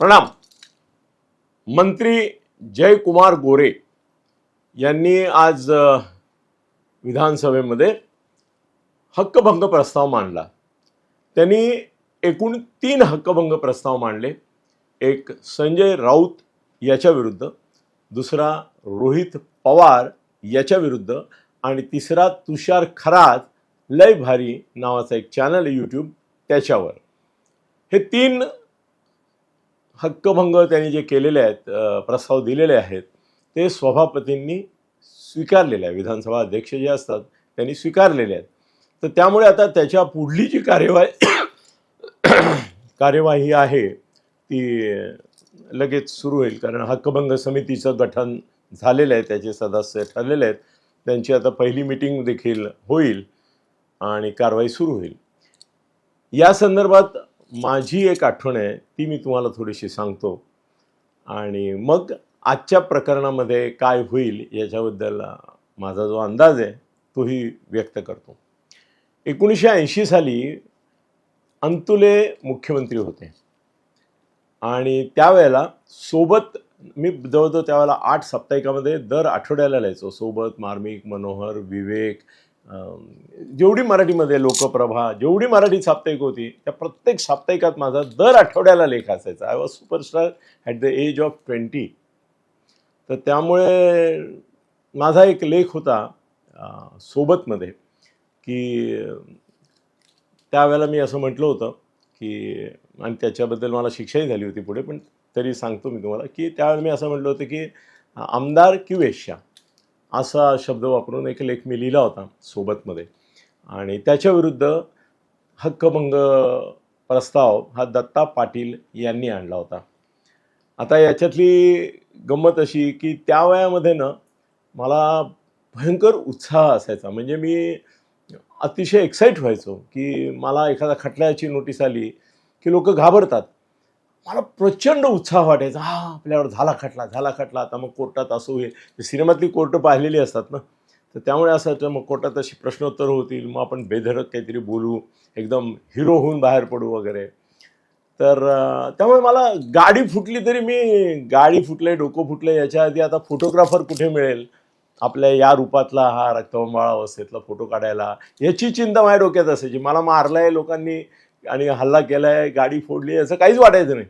प्रणाम. मंत्री जयकुमार गोरे यांनी आज विधानसभेमध्ये हक्कभंग प्रस्ताव मांडला. त्यांनी एकूण तीन हक्कभंग प्रस्ताव मांडले. एक संजय राऊत याच्या विरुद्ध दुसरा रोहित पवार याच्या विरुद्ध आणि तिसरा तुषार खरात लय भारी नावाचा एक चॅनल आहे यूट्यूब त्याच्यावर. हे तीन हक्कभंग त्यांनी जे केलेले आहेत प्रस्ताव दिलेले आहेत ते सभापतींनी स्वीकारलेले आहे विधानसभा अध्यक्ष जे असतात त्यांनी स्वीकारलेले आहेत. तर त्यामुळे आता त्याच्या पुढली जी कार्यवाही कार्यवाही आहे ती लगेच सुरू होईल. कारण हक्कभंग समितीचं गठन झालेलं आहे त्याचे सदस्य ठरलेले आहेत. त्यांची आता पहिली मिटिंग देखील होईल आणि कारवाई सुरू होईल. या संदर्भात माझी एक आठवण आहे ती मी तुम्हाला थोडीशी सांगतो. आणि मग आजच्या प्रकरणामध्ये काय होईल याच्याबद्दल माझा जो अंदाज आहे तोही व्यक्त करतो. एकोणीसशे ऐंशी साली अंतुले मुख्यमंत्री होते. आणि त्यावेळेला सोबत मी जवळजवळ त्यावेळेला आठ साप्ताहिकामध्ये दर आठवड्याला लिहायचो. सोबत मार्मिक मनोहर विवेक जेवढी मराठीमध्ये लोकप्रभा जेवढी मराठी साप्ताहिक होती त्या प्रत्येक साप्ताहिकात माझा दर आठवड्याला लेख असायचा. I was superstar at the age of twenty तर त्यामुळे माझा एक लेख होता सोबतमध्ये की त्यावेळेला मी असं म्हटलं होतं की आणि त्याच्याबद्दल मला शिक्षाही झाली होती पुढे पण तरी सांगतो मी तुम्हाला की त्यावेळेला मी असं म्हटलं होतं की आमदार की वेश्या. असा शब्द वापरून एक लेख मी लिहिला होता सोबतमध्ये. आणि त्याच्याविरुद्ध हक्कभंग प्रस्ताव हा दत्ता पाटील यांनी आणला होता. आता याच्यातली गंमत अशी की त्या वयामध्ये ना मला भयंकर उत्साह असायचा. म्हणजे मी अतिशय एक्साईट व्हायचो की मला एखादा खटल्याची नोटीस आली की लोक घाबरतात. मला प्रचंड उत्साह वाटायचा. हा आपल्यावर झाला खटला झाला खटला आता मग कोर्टात असू हे. सिनेमातली कोर्ट पाहिलेली असतात ना. तर त्यामुळे असं वाटतं मग कोर्टात अशी प्रश्नोत्तर होतील मग आपण बेधडक काहीतरी बोलू एकदम हिरो होऊन बाहेर पडू वगैरे. तर त्यामुळे मला गाडी फुटली तरी मी गाडी फुटले डोकं फुटलं याच्या आधी आता फोटोग्राफर कुठे मिळेल? आपल्या या रूपातला हा रक्तबंबाळा अवस्थेतला फोटो काढायला. याची चिंता माझ्या डोक्यात असायची. मला मारलाय लोकांनी आणि हल्ला केला आहे गाडी फोडली असं काहीच वाटायचं नाही.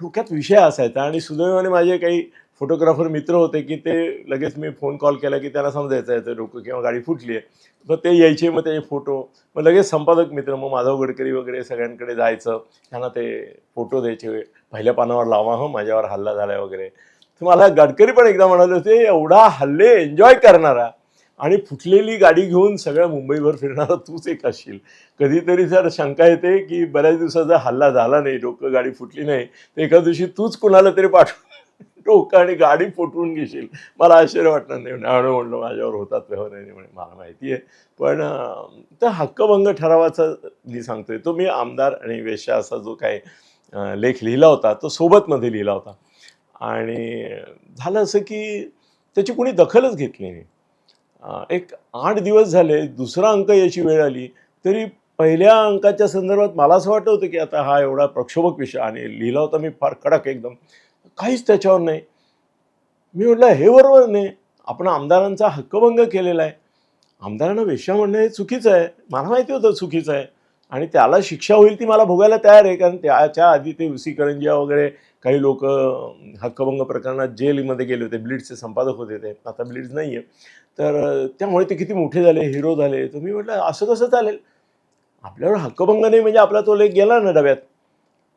डोक्यात विषय असायचा आणि सुदैवाने माझे काही फोटोग्राफर मित्र होते की ते लगेच मी फोन कॉल केला की त्यांना समजायचं याचं डोकं किंवा गाडी फुटली आहे मग ते यायचे मग त्याचे फोटो मग लगेच संपादक मित्र मग माधव गडकरी वगैरे सगळ्यांकडे जायचं. त्यांना ते फोटो द्यायचे. पहिल्या पानावर लावा हं माझ्यावर हल्ला झालाय वगैरे. तर मला गडकरी पण एकदा म्हणाले होते एवढा हल्ले एन्जॉय करणारा. आणि फुटलेली गाडी घेऊन सगळ्या मुंबईवर फिरणारा तूच एक असशील. कधीतरी जर शंका येते की बऱ्याच दिवसाचा हल्ला झाला नाही डोकं गाडी फुटली नाही तर एका दिवशी तूच कुणाला तरी पाठव. डोकं आणि गाडी फुटवून घेशील. मला आश्चर्य वाटणार नाही. म्हणे म्हणलं माझ्यावर होतात व्यवहार नाही. म्हणे मला माहिती आहे. पण तर हक्कभंग ठरावाचा मी सांगतोय. तो मी आमदार आणि वेश्या असा जो काय लेख लिहिला होता तो सोबतमध्ये लिहिला होता. आणि झालं असं की त्याची कोणी दखलच घेतली नाही. एक आठ दिवस झाले दुसरा अंक याची वेळ आली तरी पहिल्या अंकाच्या संदर्भात मला असं वाटत होतं की आता हा एवढा प्रक्षोभक विषय आणि लिहिला होता मी फार कडक एकदम. काहीच त्याच्यावर नाही. मी म्हटलं हे बरोबर नाही. आपण आमदारांचा हक्कभंग केलेला आहे. आमदारांना वेश्या म्हणणं हे चुकीचं आहे. मला माहिती होतं चुकीचं आहे. आणि त्याला शिक्षा होईल ती मला भोगायला तयार आहे कारण त्याच्या आधी ते उसीकरंजिया वगैरे काही लोक हक्कभंग प्रकरणात जेलमध्ये गेले होते ब्लिड्सचे संपादक होते ते. आता ब्लिड्स नाही आहे तर त्यामुळे ते किती मोठे झाले हिरो झाले. तर मी म्हटलं असं कसं चालेल? आपल्यावर हक्कभंग नाही म्हणजे आपला तो लेख गेला ना डब्यात.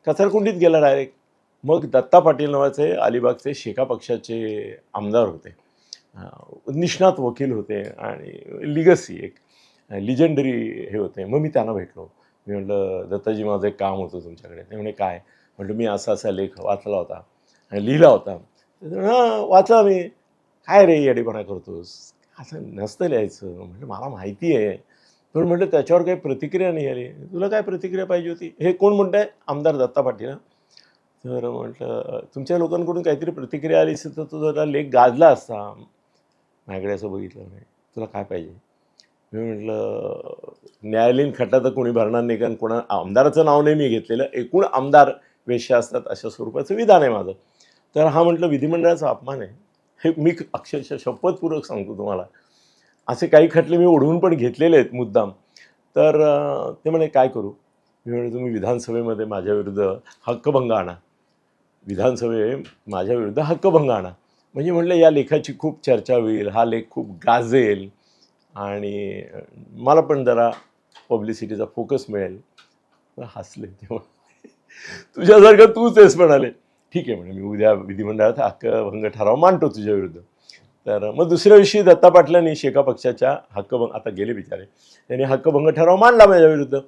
कचरकुंडीत गेला डायरेक्ट मग दत्ता पाटील नावाचे अलिबागचे शेका पक्षाचे आमदार होते. निष्णात वकील होते आणि लिगसी एक लिजेंडरी हे होते. मग मी त्यांना भेटलो. मी म्हटलं दत्ताजी माझं एक काम होतं तुमच्याकडे. ते म्हणे काय? म्हटलं मी असा असा लेख वाचला होता आणि लिहिला होता. हां वाचला मी. काय रे येडेपणा करतोस? असं नसतं लिहायचं. म्हटलं मला माहिती आहे. पण म्हटलं त्याच्यावर काही प्रतिक्रिया नाही आली. तुला काय प्रतिक्रिया पाहिजे होती? हे कोण म्हणत आहे आमदार दत्ता पाटील. तर म्हटलं तुमच्या लोकांकडून काहीतरी प्रतिक्रिया आली असेल तर तुझा जरा लेख गाजला असता. माझ्याकडे असं बघितलं नाही. तुला काय पाहिजे? मी म्हटलं न्यायालयीन खटा तर कोणी भरणार नाही कारण कोणा आमदाराचं नाव नाही मी घेतलेलं. एकूण आमदार वेश्या असतात अशा स्वरूपाचं विधान आहे माझं. तर हा म्हटलं विधिमंडळाचा अपमान आहे. हे मी अक्षरशः शपथपूर्वक सांगतो तुम्हाला. असे काही खटले मी ओढवून पण घेतलेले आहेत मुद्दाम. तर ते म्हणे काय करू? मी म्हणे तुम्ही विधानसभेमध्ये माझ्या विरुद्ध हक्कभंग आणा. विधानसभे माझ्या विरुद्ध हक्कभंग आणा. म्हणजे म्हटलं या लेखाची खूप चर्चा होईल हा लेख खूप गाजेल आणि मला पण जरा पब्लिसिटीचा फोकस मिळेल. हसले तेव्हा तुझ्यासारखं तूच आहेस म्हणाले. ठीक आहे म्हणे मी उद्या विधिमंडळात हक्कभंग ठराव मांडतो तुझ्या विरुद्ध. तर मग दुसऱ्या दिवशी दत्ता पाटलांनी शेका पक्षाच्या हक्कभंग आता गेले बिचारे त्यांनी हक्कभंग ठराव मांडला माझ्या विरुद्ध.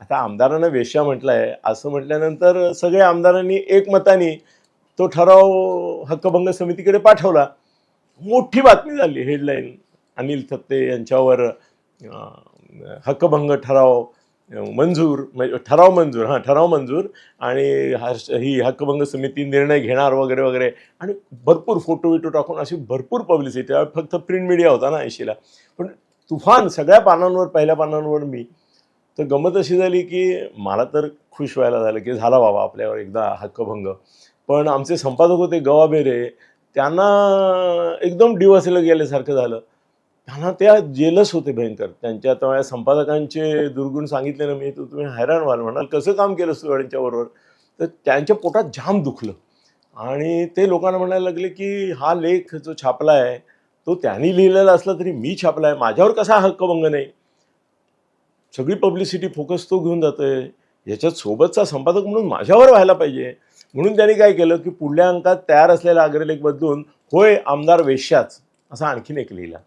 आता आमदारांना वेश्या म्हटलंय असं म्हटल्यानंतर सगळ्या आमदारांनी एकमताने तो ठराव हक्कभंग समितीकडे पाठवला. मोठी बातमी झाली हेडलाईन. अनिल थत्ते यांच्यावर हक्कभंग ठराव मंजूर म्हणजे ठराव मंजूर हां ठराव मंजूर. आणि हर्ष ही हक्कभंग समिती निर्णय घेणार वगैरे वगैरे. आणि भरपूर फोटो विटो टाकून अशी भरपूर पब्लिसिटी. फक्त प्रिंट मीडिया होता ना ऐंशीला पण तुफान सगळ्या पानांवर पहिल्या पानांवर मी. तर गमत अशी झाली की मला तर खुश व्हायला झालं की झाला बाबा आपल्यावर एकदा हक्कभंग. पण आमचे संपादक होते गवाबेरे त्यांना एकदम डिवसलं गेल्यासारखं झालं. त्यांना त्या जेलस होते भयंकर. त्यांच्या त्या संपादकांचे दुर्गुण सांगितले ना मी तर तुम्ही हैराण व्हाल म्हणाल कसं काम केलं तू त्यांच्याबरोबर तर त्यांच्या पोटात जाम दुखलं. आणि ते लोकांना म्हणायला लागले की हा लेख जो छापला आहे तो त्यांनी लिहिलेला असला तरी मी छापला आहे माझ्यावर कसा हक्कभंग नाही? सगळी पब्लिसिटी फोकस तो घेऊन जातोय. याच्यात सोबतचा संपादक म्हणून माझ्यावर व्हायला पाहिजे. म्हणून त्यांनी काय केलं की पुढल्या अंकात तयार असलेला अग्रलेख बदलून होय आमदार वेश्याच असा आणखीन एक लिहिला.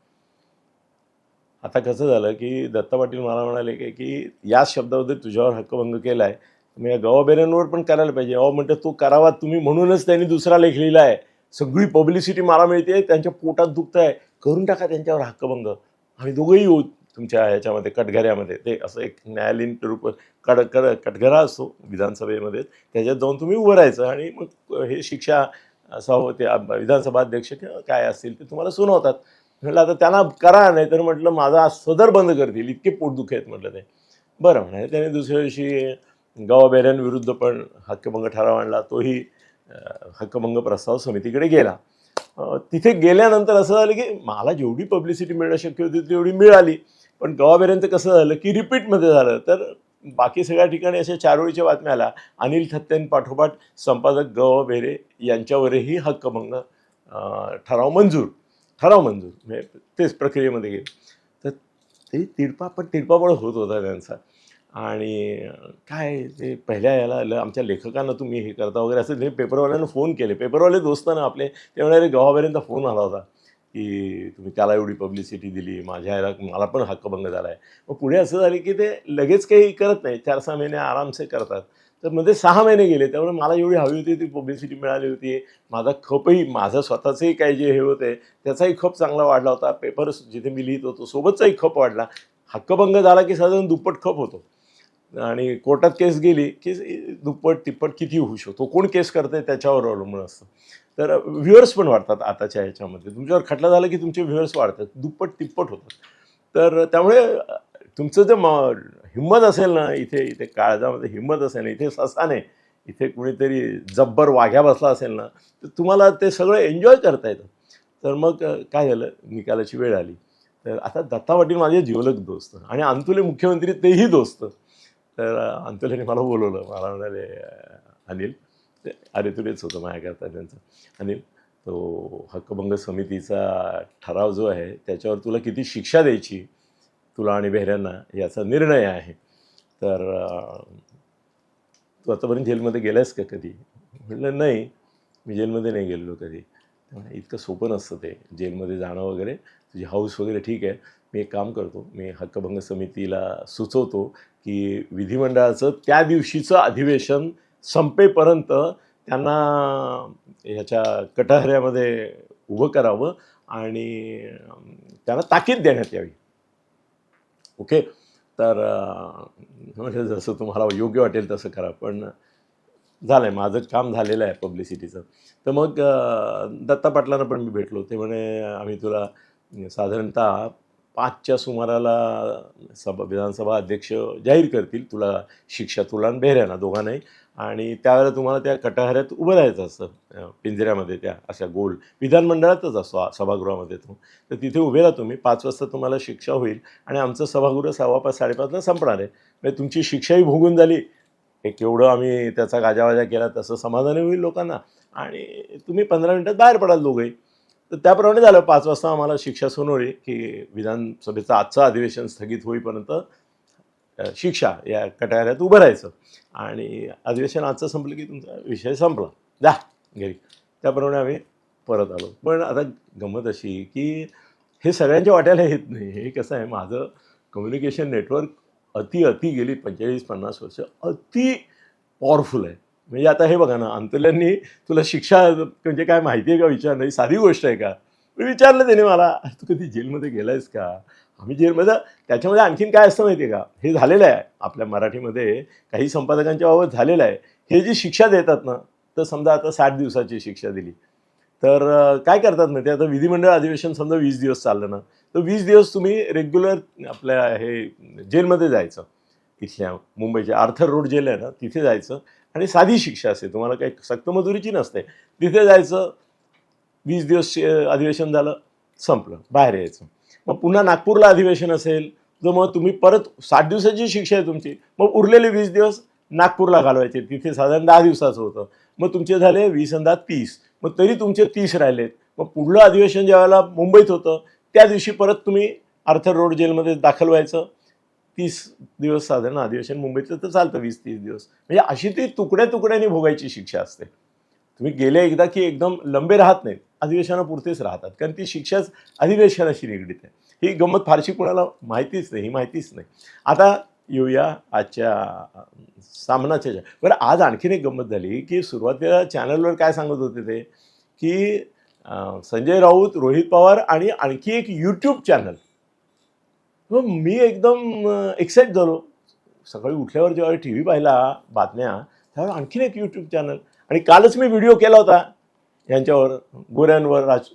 आता कसं झालं की दत्ता पाटील मला म्हणाले की की या शब्दाबद्दल तुझ्यावर हक्कभंग केला आहे मी या गवाबेऱ्यांवर पण करायला पाहिजे. अहो म्हणतं तो करावा तुम्ही म्हणूनच त्यांनी दुसरा लेख लिहिला आहे. सगळी पब्लिसिटी मला मिळते त्यांच्या पोटात दुखत आहे करून टाका त्यांच्यावर हक्कभंग आम्ही दोघंही येऊ तुमच्या ह्याच्यामध्ये कटघऱ्यामध्ये. ते असं एक न्यायालयीन रूप कड कड कटघरा असतो विधानसभेमध्ये. त्याच्यात जाऊन तुम्ही उभं राहायचं आणि मग हे शिक्षा सभापती विधानसभा अध्यक्ष किंवा काय असतील ते तुम्हाला सुनावतात. म्हटलं आता त्यांना करा नाही तर म्हटलं माझा सदर बंद करतील. इतके पोटदुखे आहेत म्हटलं ते. बरं म्हणाले त्याने दुसऱ्या दिवशी गावाबेऱ्यांविरुद्ध पण हक्कभंग ठराव आणला. तोही हक्कभंग प्रस्ताव समितीकडे गेला. तिथे गेल्यानंतर असं झालं की मला जेवढी पब्लिसिटी मिळणं शक्य होती तेवढी मिळाली. पण गावाबेऱ्यांचं कसं झालं की रिपीटमध्ये झालं. तर बाकी सगळ्या ठिकाणी अशा चारोळीच्या बातम्या आल्या. अनिल थत्तेंपाठोपाठ संपादक गवा बेरे यांच्यावरही हक्कभंग ठराव मंजूर. ठराव मंजूर म्हणजे तेच प्रक्रियेमध्ये गेले. तर ते तिडपा पण तिडपापड होत होता त्यांचा. आणि काय ते पहिल्या याला ल- आमच्या लेखकांना तुम्ही हे करता वगैरे असं ते पेपरवाल्यांना फोन केले. पेपरवाले दोस्त ना आपले ते म्हणाले गव्हापर्यंत फोन आला होता की तुम्ही त्याला एवढी पब्लिसिटी दिली माझ्या याला मला पण हक्कभंग झाला आहे मग पुढे असं झालं की ते लगेच काही करत नाही. चार सहा महिने आरामसे करतात. तर मध्ये सहा महिने गेले त्यामुळे मला एवढी हवी होती ती पब्लिसिटी मिळाली होती. माझा खपही माझं स्वतःचंही काही जे हे होते त्याचाही खप चांगला वाढला होता. पेपर जिथे मी लिहित होतो सोबतचाही खप वाढला. हक्कभंग झाला की साधारण दुप्पट खप होतो. आणि कोर्टात केस गेली की दुप्पट तिप्पट किती होऊ शकतो? कोण केस करते त्याच्यावर अवलंबून असतं. तर व्ह्युअर्स पण वाढतात आताच्या ह्याच्यामध्ये. तुमच्यावर खटला झाला की तुमचे व्ह्युअर्स वाढतात. दुप्पट तिप्पट होतात. तर त्यामुळे तुमचं जर म हिंमत असेल ना इथे इथे काळजामध्ये हिंमत असेल ना इथे ससाने इथे कुणीतरी जब्बर वाघ्या बसला असेल ना तर तुम्हाला ते सगळं एन्जॉय करता येतं. तर मग काय झालं? निकालाची वेळ आली. तर आता दत्ता पाटील माझे जिवलग दोस्त आणि अंतुले मुख्यमंत्री तेही दोस्त. तर अंतुलेने मला बोलवलं. मला म्हणाले अनिल. ते अरे तुलेच होतं माझ्याकरता त्यांचं. अनिल तो हक्कभंग समितीचा ठराव जो आहे त्याच्यावर तुला किती शिक्षा द्यायची? तुला आणि बेहऱ्यांना याचा निर्णय आहे. तर तू आतापर्यंत जेलमध्ये गेलास का कधी? म्हटलं नाही मी जेलमध्ये नाही गेलेलो कधी. इतकं सोपं नसतं ते जेलमध्ये जाणं वगैरे. तुझी हाऊस वगैरे ठीक आहे. मी एक काम करतो मी हक्कभंग समितीला सुचवतो की विधिमंडळाचं त्या दिवशीचं अधिवेशन संपेपर्यंत त्यांना ह्याच्या कटहऱ्यामध्ये उभं करावं आणि त्यांना ताकीद देण्यात यावी. ओके? तर म्हणजे जसं तुम्हाला योग्य वाटेल तसं करा. पण झालं आहे माझं काम झालेलं आहे पब्लिसिटीचं. तर मग दत्ता पाटलांना पण मी भेटलो. ते म्हणे आम्ही तुला साधारणतः पाचच्या सुमाराला सभा विधानसभा अध्यक्ष जाहीर करतील. तुला शिक्षा तुला आणि बेहऱ्यांना दोघांनाही. आणि त्यावेळेला तुम्हाला त्या कटाहऱ्यात उभं राहायचं असतं. पिंजऱ्यामध्ये त्या अशा गोल विधानमंडळातच असतो सभागृहामध्ये तो. तर तिथे उभे राहा तुम्ही. पाच वाजता तुम्हाला शिक्षा होईल. आणि आमचं सभागृह सव्वा पाच साडेपाचला संपणार आहे. म्हणजे तुमची शिक्षाही भोगून झाली. एक एवढं आम्ही त्याचा गाजावाजा केला तसं समाधानही होईल लोकांना. आणि तुम्ही पंधरा मिनटात बाहेर पडाल दोघंही. तर त्याप्रमाणे झालं. पाच वाजता आम्हाला शिक्षा सुनावली की विधानसभेचं आजचं अधिवेशन स्थगित होईपर्यंत शिक्षा या कटाऱ्यात उभं राहायचं. आणि अधिवेशन आजचं संपलं की तुमचा विषय संपला. जा घरी. त्याप्रमाणे आम्ही परत आलो. पण आता गंमत अशी की हे सगळ्यांच्या वाट्याला येत नाही. हे कसं आहे माझं कम्युनिकेशन नेटवर्क अति अति गेली पंचेचाळीस पन्नास वर्ष अति पॉवरफुल आहे. म्हणजे आता हे बघा ना अंतल्यांनी तुला शिक्षा म्हणजे काय माहिती आहे का विचारलं ही साधी गोष्ट आहे का? मी विचारलं त्याने मला तू कधी जेलमध्ये गेलायस का? आम्ही जेलमध्ये म्हणजे त्याच्यामध्ये आणखीन काय असतं माहिती आहे का? हे झालेलं आहे. आपल्या मराठीमध्ये काही संपादकांच्या बाबत झालेलं आहे. हे जी शिक्षा देतात ना तर समजा आता साठ दिवसाची शिक्षा दिली. तर काय करतात ना ते आता विधिमंडळ अधिवेशन समजा वीस दिवस चाललं ना तर वीस दिवस तुम्ही रेग्युलर आपल्या हे जेलमध्ये जायचं. इथल्या मुंबईच्या आर्थर रोड जेल आहे ना तिथे जायचं. आणि साधी शिक्षा असते. तुम्हाला काही सक्तमजुरीची नसते. तिथे जायचं वीस दिवस अधिवेशन झालं संपलं. बाहेर यायचं. मग पुन्हा नागपूरला अधिवेशन असेल तर मग तुम्ही परत सात दिवसाची शिक्षा आहे तुमची. मग उरलेले वीस दिवस नागपूरला घालवायचे. तिथे साधारण दहा दिवसाचं होतं. मग तुमचे झाले वीस अंदाज तीस. मग तरी तुमचे तीस राहिलेत. मग पुढलं अधिवेशन ज्यावेळेला मुंबईत होतं त्या दिवशी परत तुम्ही आर्थर रोड जेलमध्ये दाखल व्हायचं. तीस दिवस साधारण अधिवेशन मुंबईतलं तर चालतं वीस तीस दिवस. म्हणजे अशी ती तुकड्या तुकड्याने भोगायची शिक्षा असते. तुम्ही गेले एकदा की एकदम लंबे राहत नाहीत अधिवेशनापुरतेच राहतात. कारण ती शिक्षाच अधिवेशनाशी निगडीत आहे. ही गंमत फारशी कुणाला माहितीच नाही ही माहितीच नाही. आता येऊया आजच्या सामनाच्या बरं आज आणखीन एक गंमत झाली की सुरुवातीला चॅनलवर काय सांगत होते ते? की संजय राऊत रोहित पवार आणि आणखी एक यूट्यूब चॅनल मग मी एकदम एक्साईट झालो. सकाळी उठल्यावर जेव्हा टी व्ही पाहिला बातम्या त्यावर आणखीन एक यूट्यूब चॅनल आणि कालच मी व्हिडिओ केला होता यांच्यावर गोऱ्यांवर राज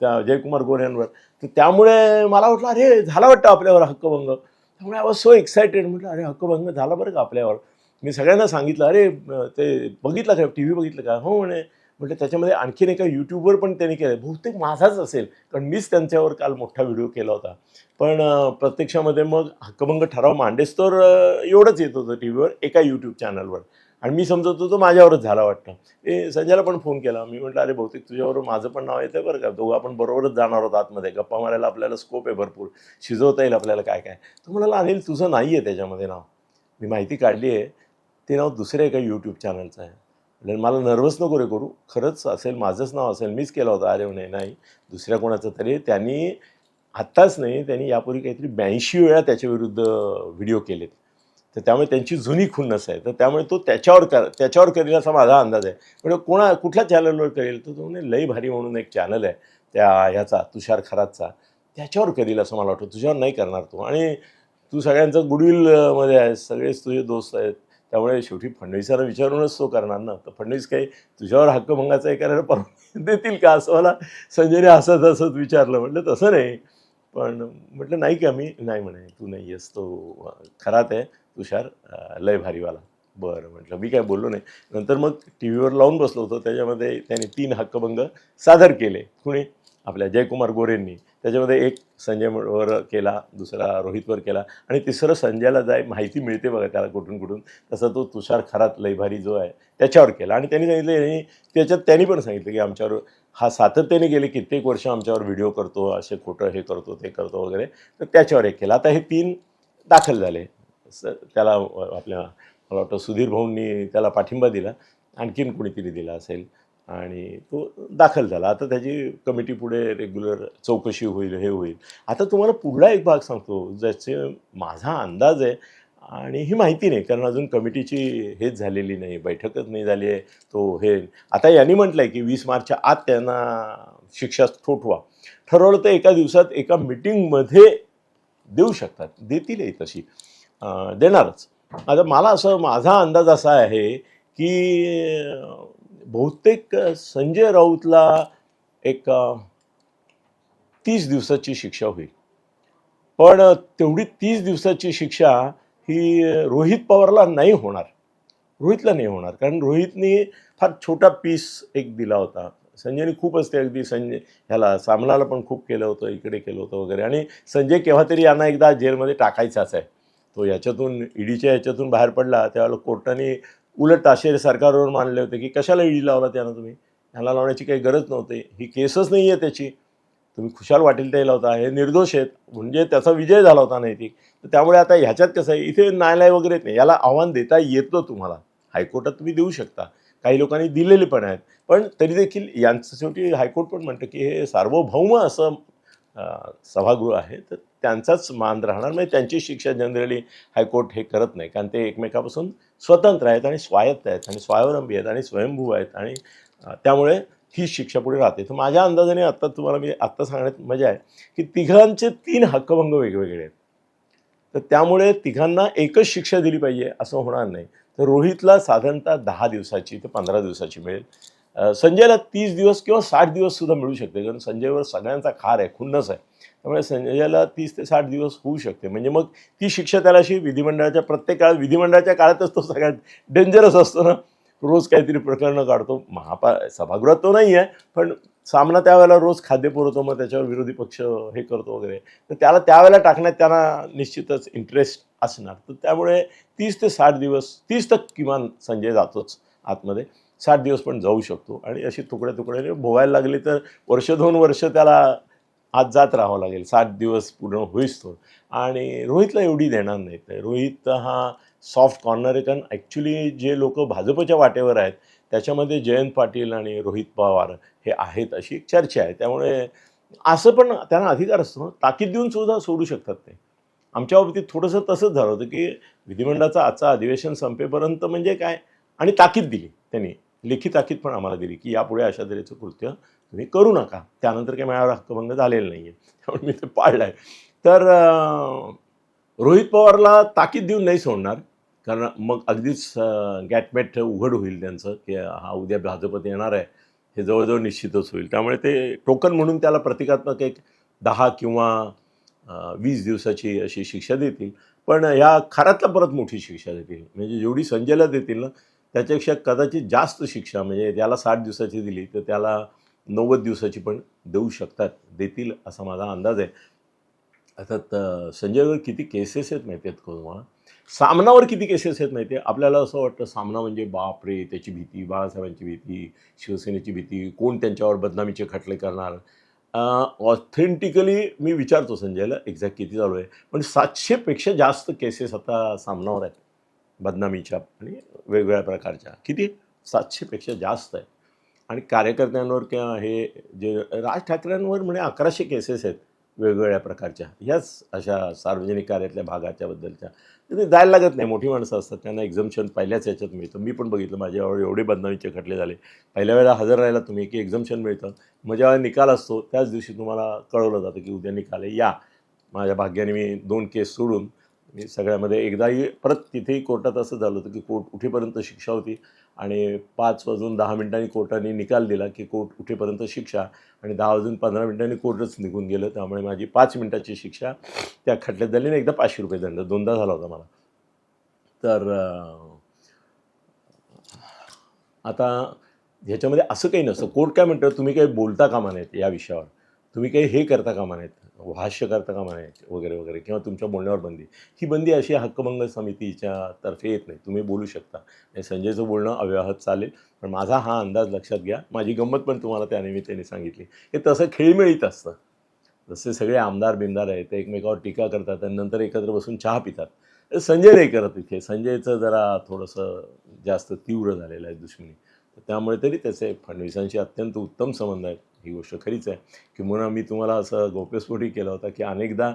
त्या जयकुमार गोऱ्यांवर. तर त्यामुळे मला वाटलं अरे झाला वाटतं आपल्यावर हक्कभंग. त्यामुळे आय वॉज सो एक्सायटेड म्हटलं अरे हक्कभंग झाला बरं का आपल्यावर. मी सगळ्यांना सांगितलं अरे ते बघितलं का? टी व्ही बघितलं का? हो म्हणे म्हटलं त्याच्यामध्ये आणखीन एका यूट्यूबवर पण त्यांनी केलं बहुतेक माझाच असेल कारण मीच त्यांच्यावर काल मोठा व्हिडिओ केला होता. पण प्रत्यक्षामध्ये मग हक्कभंग ठराव मांडेस तर एवढंच येत होतं टी व्हीवर एका यूट्यूब चॅनलवर आणि मी समजत होतो माझ्यावरच झाला वाटतं. ए संजयला पण फोन केला. मी म्हटलं अरे बहुतेक तुझ्यावर माझं पण नाव येतं बरं का. दोघं आपण बरोबरच जाणार आहोत आतमध्ये. गप्पा मारायला आपल्याला स्कोप आहे भरपूर. शिजवता येईल आपल्याला काय काय. तो म्हणाला अनिल तुझं नाही आहे त्याच्यामध्ये नाव. मी माहिती काढली आहे ते नाव दुसऱ्या एका यूट्यूब चॅनलचं आहे. म्हणजे मला नर्वस नको रे करू. खरंच असेल माझंच नाव असेल मीच केलं होतं. अरे म्हणे नाही. दुसऱ्या कोणाचं तरी. त्यांनी आत्ताच नाही त्यांनी यापूर्वी काहीतरी ब्याऐंशी वेळा त्याच्या विरुद्ध व्हिडिओ केलेत. तर त्यामुळे त्यांची जुनी खुन्नस आहे. तर त्यामुळे तो त्याच्यावर कर त्याच्यावर करेल असा माझा अंदाज आहे. म्हणजे कोणा कुठल्या चॅनलवर करेल? तर तो म्हणे लई भारी म्हणून एक चॅनल आहे. त्या ह्याचा तुषार खरातचा. त्याच्यावर करील असं मला वाटतं. तुझ्यावर नाही करणार तो. आणि तू सगळ्यांचा गुडविलमध्ये आहेस. सगळेच तुझे दोस्त आहेत. त्यामुळे शेवटी फडणवीसाला विचारूनच तो करणार ना. तर फडणवीस काही तुझ्यावर हक्कभंगाचा आहे करायला परवानगी देतील का? असं मला संजयने हसत हसत विचारलं. म्हटलं तसं नाही. पण म्हटलं नाही का मी? नाही म्हणे. तू नाही आहेस तो खरात आहे तुषार लय भारीवाला. बरं म्हटलं मी काय बोललो नाही. नंतर मग टी व्हीवर लावून बसलो होतो. त्याच्यामध्ये त्याने तीन हक्कभंग सादर केले. कुणी? आपल्या जयकुमार गोरेंनी. त्याच्यामध्ये एक संजयवर केला दुसरा रोहितवर केला आणि तिसरं संजयला जाय माहिती मिळते बघा त्याला कुठून कुठून. तसा तो तुषार खरात लयभारी जो आहे त्याच्यावर केला. आणि त्यांनी सांगितलं यांनी त्याच्यात त्यांनी पण सांगितलं की आमच्यावर हा सातत्याने गेले कित्येक वर्ष आमच्यावर व्हिडिओ करतो असे खोटं हे करतो ते करतो वगैरे. तर त्याच्यावर एक केला. आता हे तीन दाखल झाले. स त्याला आपल्या मला वाटतं सुधीर भाऊंनी त्याला पाठिंबा दिला. आणखीन कोणीतरी दिला असेल. आणि तो दाखल झाला. आता त्याची कमिटी पुढे रेग्युलर चौकशी होईल हे होईल. आता तुम्हाला पुढला एक भाग सांगतो ज्याचे माझा अंदाज आहे आणि ही माहिती नाही कारण अजून कमिटीची हेच झालेली नाही बैठकच नाही झाली आहे तो हे. आता यांनी म्हटलं आहे की वीस मार्चच्या आत त्यांना शिक्षा ठोठवा. ठरवलं तर एका दिवसात एका मिटिंगमध्ये देऊ शकतात. देतीलही तशी. देणारच. आता मला असं माझा अंदाज असा आहे की बहुतेक संजय राऊतला एक तीस दिवसाची शिक्षा होईल. पण तेवढी तीस दिवसाची शिक्षा ही रोहित पवारला नाही होणार. रोहितला नाही होणार. कारण रोहितने फार छोटा पीस एक दिला होता. संजयने खूप असते अगदी संजय ह्याला सामनाला पण खूप केलं होतं इकडे केलं होतं वगैरे. आणि संजय केव्हा तरी यांना एकदा जेलमध्ये टाकायचाच आहे. तो याच्यातून ईडीच्या याच्यातून बाहेर पडला त्यावेळेला कोर्टाने उलट ताशेरे सरकारवर मानले होते की कशाला ईडी लावला त्यानं तुम्ही? ह्याला लावण्याची काही गरज नव्हती. ही केसच नाही आहे त्याची. तुम्ही खुशाल वाटेल ते लावता. हे निर्दोष आहेत. म्हणजे त्याचा विजय झाला होता नैतिक. तर त्यामुळे आता ह्याच्यात कसं आहे? इथे न्यायालय वगैरे नाही. याला आव्हान देता येतं तुम्हाला. हायकोर्टात तुम्ही देऊ शकता. काही लोकांनी दिलेले पण आहेत. पण तरी देखील यांचं शेवटी हायकोर्ट पण म्हणतं की हे सार्वभौम असं सभागृह आहे तर त्यांचाच मान राहणार. म्हणजे त्यांची शिक्षा जनरली हायकोर्ट हे करत नाही. कारण ते एकमेकापासून स्वतंत्र आहेत आणि स्वायत्त आहेत आणि स्वावलंबी आहेत आणि स्वयंभू आहेत आणि त्यामुळे ही शिक्षा पुढे राहते. तर माझ्या अंदाजाने आत्ता तुम्हाला मी आत्ता सांगण्यात मजा आहे की तिघांचे तीन हक्कभंग वेगवेगळे आहेत. तर त्यामुळे तिघांना एकच शिक्षा दिली पाहिजे असं होणार नाही. तर रोहितला साधारणतः दहा दिवसाची ते पंधरा दिवसाची मिळेल. संजयला तीस दिवस किंवा साठ दिवस सुद्धा मिळू शकते कारण संजयवर सगळ्यांचा खार आहे खुन्नस आहे. त्यामुळे संजयला तीस ते साठ दिवस होऊ शकते. म्हणजे मग ती शिक्षा त्याला अशी विधिमंडळाच्या प्रत्येक काळात विधिमंडळाच्या काळातच तो सगळ्यात डेंजरस असतो ना. रोज काहीतरी प्रकरणं काढतो. महापा सभागृहात तो नाही आहे पण सामना त्यावेळेला रोज खाद्य पुरवतो मग त्याच्यावर विरोधी पक्ष हे करतो वगैरे. तर त्याला त्यावेळेला टाकण्यात त्यांना निश्चितच इंटरेस्ट असणार. तर त्यामुळे तीस ते साठ दिवस तीस तर किमान संजय जातोच आतमध्ये. सात दिवस पण जाऊ शकतो. आणि अशी तुकड्या तुकड्याने भोवायला लागली तर वर्ष दोन वर्ष त्याला आत जात राहावं लागेल. सात दिवस पूर्ण होईस तो आणि रोहितला एवढी देणार नाहीत. रोहित हा सॉफ्ट कॉर्नर आहे. कारण ॲक्च्युली जे लोक भाजपच्या वाटेवर आहेत त्याच्यामध्ये जयंत पाटील आणि रोहित पवार हे आहेत अशी एक चर्चा आहे. त्यामुळे असं पण त्यांना अधिकार असतो. ताकीद देऊन सुद्धा सोडू शकतात ते. आमच्या बाबतीत थोडंसं तसंच झालं होतं की विधिमंडळाचं आजचं अधिवेशन संपेपर्यंत म्हणजे काय? आणि ताकीद दिली त्यांनी. लेखी ताकीद पण आम्हाला दिली की यापुढे अशा तऱ्हेचं कृत्य तुम्ही करू नका. त्यानंतर काही माझ्यावर हक्कभंग झालेला नाही आहे त्यामुळे मी ते पाळलं आहे तर रोहित पवारला ताकीद देऊन नाही सोडणार. कारण मग अगदीच गॅटमॅट उघड होईल त्यांचं की हा उद्या भाजपत येणार आहे. हे जवळजवळ निश्चितच होईल. त्यामुळे ते टोकन म्हणून त्याला प्रतिकात्मक एक दहा किंवा वीस दिवसाची अशी शिक्षा देतील. पण या खऱ्यातला परत मोठी शिक्षा देतील. म्हणजे जेवढी संजयला देतील ना त्याच्यापेक्षा कदाचित जास्त शिक्षा म्हणजे त्याला साठ दिवसाची दिली तर त्याला नव्वद दिवसाची पण देऊ शकतात देतील असा माझा अंदाज आहे. अर्थात संजयवर किती केसेस आहेत माहिती आहेत का तुम्हाला? सामनावर किती केसेस आहेत माहिती आहे? आपल्याला असं वाटतं सामना म्हणजे बापरे त्याची भीती बाळासाहेबांची भीती शिवसेनेची भीती कोण त्यांच्यावर बदनामीचे खटले करणार? ऑथेंटिकली मी विचारतो संजयला एक्झॅक्ट किती चालू आहे? पण सातशेपेक्षा जास्त केसेस आता सामनावर आहेत. बदनामीच्या आणि वेगवेगळ्या प्रकारच्या. किती? सातशेपेक्षा जास्त आहे. आणि कार्यकर्त्यांवर किंवा हे जे राज ठाकरेंवर म्हणजे अकराशे केसेस आहेत वेगवेगळ्या प्रकारच्या. ह्याच अशा सार्वजनिक कार्यातल्या भागाच्याबद्दलच्या तिथे ते जायला लागत नाही. मोठी माणसं असतात. त्यांना एक्झम्शन पहिल्याच याच्यात मिळतं. मी पण बघितलं. माझ्यावर एवढे बदनामीचे खटले झाले. पहिल्या वेळेला हजर राहिला तुम्ही की एक्झम्शन मिळतं. मग ज्यावेळेला निकाल असतो त्याच दिवशी तुम्हाला कळवलं जातं की उद्या निकाल या. माझ्या भाग्याने मी दोन केस सोडून सगळ्यामध्ये एकदाही परत तिथेही कोर्टात असं झालं होतं की कोर्ट उठेपर्यंत शिक्षा होती आणि पाच वाजून दहा मिनिटांनी कोर्टाने निकाल दिला की कोर्ट उठेपर्यंत शिक्षा आणि दहा वाजून पंधरा मिनिटांनी कोर्टच निघून गेलं. त्यामुळे माझी पाच मिनिटाची शिक्षा त्या खटल्यात झाली आणि एकदा पाचशे रुपये दंड. दोनदा झाला होता मला. तर आता ह्याच्यामध्ये असं काही नसतं. कोर्ट काय म्हणतं? तुम्ही काही बोलता कामा नाहीत या विषयावर. तुम्ही काही हे करता कामा नाहीत भाष्य करता का म्हणायचे वगैरे वगैरे किंवा तुमच्या बोलण्यावर बंदी. ही बंदी अशी हक्कभंग समितीच्या तर्फे येत नाही. तुम्ही बोलू शकता. आणि संजयचं बोलणं अव्याहत चालेल. पण माझा हा अंदाज लक्षात घ्या. माझी गंमत पण तुम्हाला त्यानिमित्ताने सांगितली. हे तसं खेळमेळीत असतं. जसे सगळे आमदार बिमदार आहेत ते एकमेकावर टीका करतात आणि नंतर एकत्र बसून चहा पितात. संजय नाही करत इथे. संजयचं जरा थोडंसं जास्त तीव्र झालेलं आहे दुश्मनी. तर त्यामुळे तरी त्याचे फडणवीसांशी अत्यंत उत्तम संबंध आहेत. ही गोष्ट खरीच आहे. किंवा मी तुम्हाला असं गौप्यस्फोटी केला होता की अनेकदा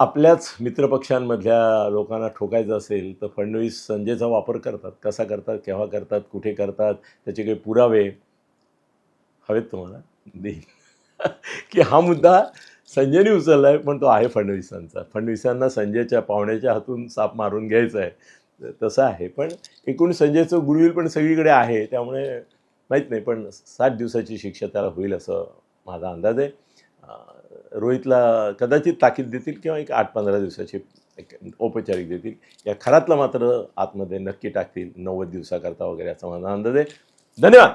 आपल्याच मित्रपक्षांमधल्या लोकांना ठोकायचं असेल तर फडणवीस संजयचा वापर करतात. कसा करतात? केव्हा करतात? कुठे करतात? त्याचे काही पुरावे हवेत तुम्हाला? देईन की हा मुद्दा संजयने उचलला आहे पण तो आहे फडणवीसांचा. फडणवीसांना संजयच्या पाहुण्याच्या हातून साप मारून घ्यायचा आहे तसं आहे. पण एकूण संजयचं गुडविल पण सगळीकडे आहे. त्यामुळे माहीत नाही पण सात दिवसाची शिक्षा त्याला होईल असं माझा अंदाज आहे. रोहितला कदाचित ताकीद देतील किंवा एक आठ पंधरा दिवसाची एक औपचारिक देतील. या खरातला मात्र आतमध्ये नक्की टाकतील नव्वद दिवसाकरता वगैरे असा माझा अंदाज आहे. धन्यवाद!